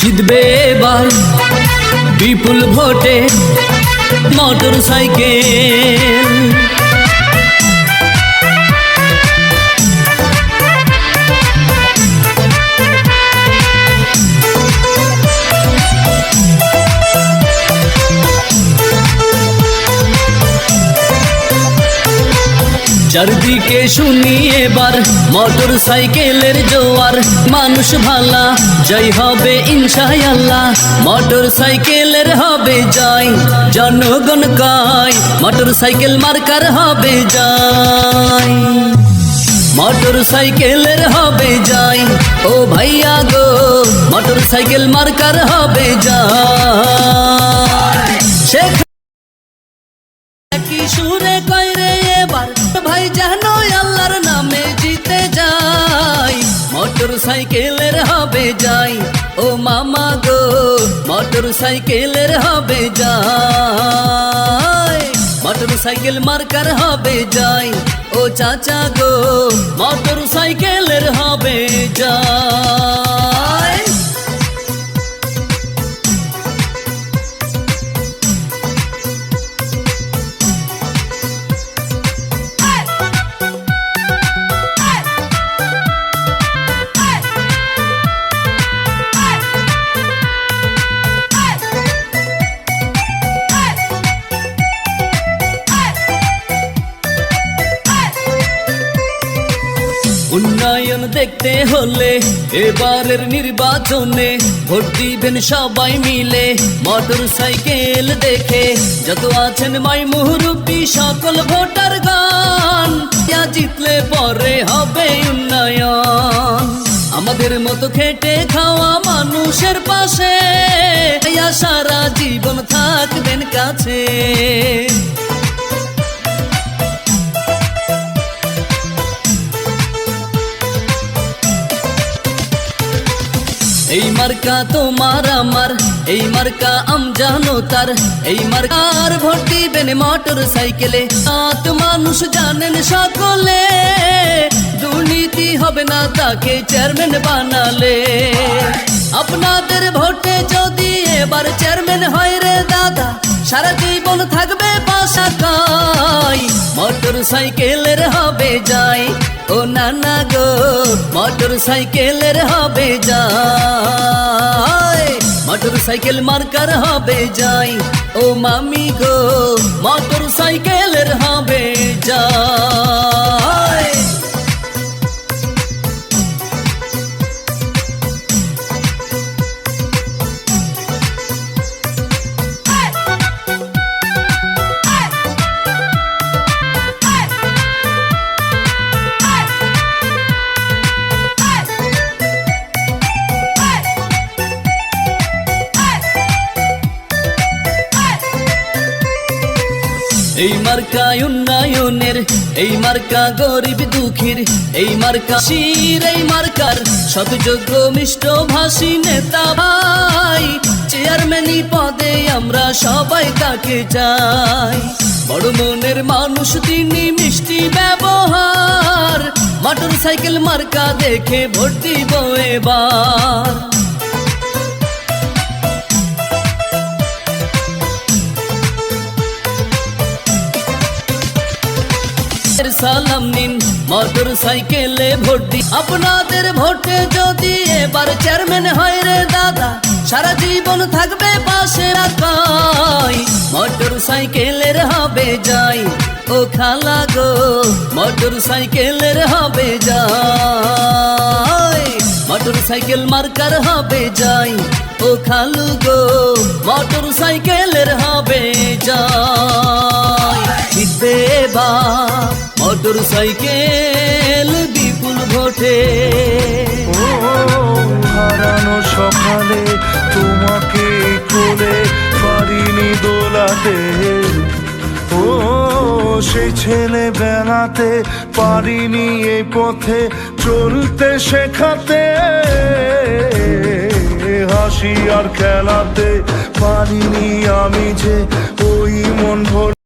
জিতবে এবার বিপুল ভোটে মোটর সাইকেল চারদিকে শুনি এবার মোটর সাইকেলের জোয়ার। মানুষ ভালা, জয় হবে ইনশাই আল্লাহ মোটর সাইকেলের হবে জয়, জনগণ কয় মোটর সাইকেল মার্কার হবে জয়। মোটর সাইকেলের হবে জয়, ও ভাইয়া গো। মোটর সাইকেল মার্কার হবে জয়। সাইকেলের হবে যাই। ও মামা গো মোটর সাইকেলের হবে যাই। মোটর সাইকেল মার্কার হবে যাই। ও চাচা গো মোটর সাইকেলের হবে যাই। উন্নয়ন দেখতে হলে এবারের নির্বাচনে ভোট দিবেন সবাই মিলে। মোটর সাইকেল দেখে যত আছেন মাই মুহুরুবি সকল ভোটার গান জিতলে পরে হবে উন্নয়ন। আমাদের মতো খেটে খাওয়া মানুষের পাশে সারা জীবন থাকবেন কাছে। এই মার্কা তোমার আমার, এই মার্কা আম জানো তার। এই মার্কার ভোট দিবেন মোটর সাইকেলে আত মানুষ জানেন সকলে, দুর্নীতি হবে না তাকে চেয়ারম্যান বানালে। আপনাদের ভোটে যদি এবার চেয়ারম্যান হয় রে দাদা, সারা জীবন থাকবে পাশাকাই মোটর সাইকেলের হবে যাই ও নানা গো, মোটর সাইকেলের হবে যাই, মোটর সাইকেল মার্কার হবে যাই। ও মামি গো, মোটর সাইকেলের হবে যাই। এই মার্কা উন্নয়নের, এই মার্কা গরিব দুঃখীর, এই মার্কা শির, এই মার্কার সতযোগ্য মিষ্ট ভাষী নেতা ভাই। চেয়ারম্যানই পদে আমরা সবাই তাকে চাই। বড় মনের মানুষ, তিনি মিষ্টি ব্যবহার। মোটর সাইকেল মার্কা দেখে ভর্তি এবার। সালাম নিন মোটর সাইকেলে ভোট দিন আপনাদের ভোটে যদি এবার চেয়ারম্যান হয় রে দাদা, সারা জীবন থাকবে পাশে রাখাই মোটর সাইকেলের হবে যাই, ও খালা গো মোটর সাইকেলের হবে যাই। মোটর সাইকেল মার্কার হবে যাই। ও খালু গো মোটর সাইকেলের হবে যাই। জিতবে বা মোটর সাইকেল বিপুল ভোটে। হারানো সকালে তোমাকে কোলে পারিনি দোলাতে। ও, সেই ছেলে বেড়াতে পারিনি এই পথে চলতে শেখাতে হাসি আর খেলাতে পারিনি আমি যে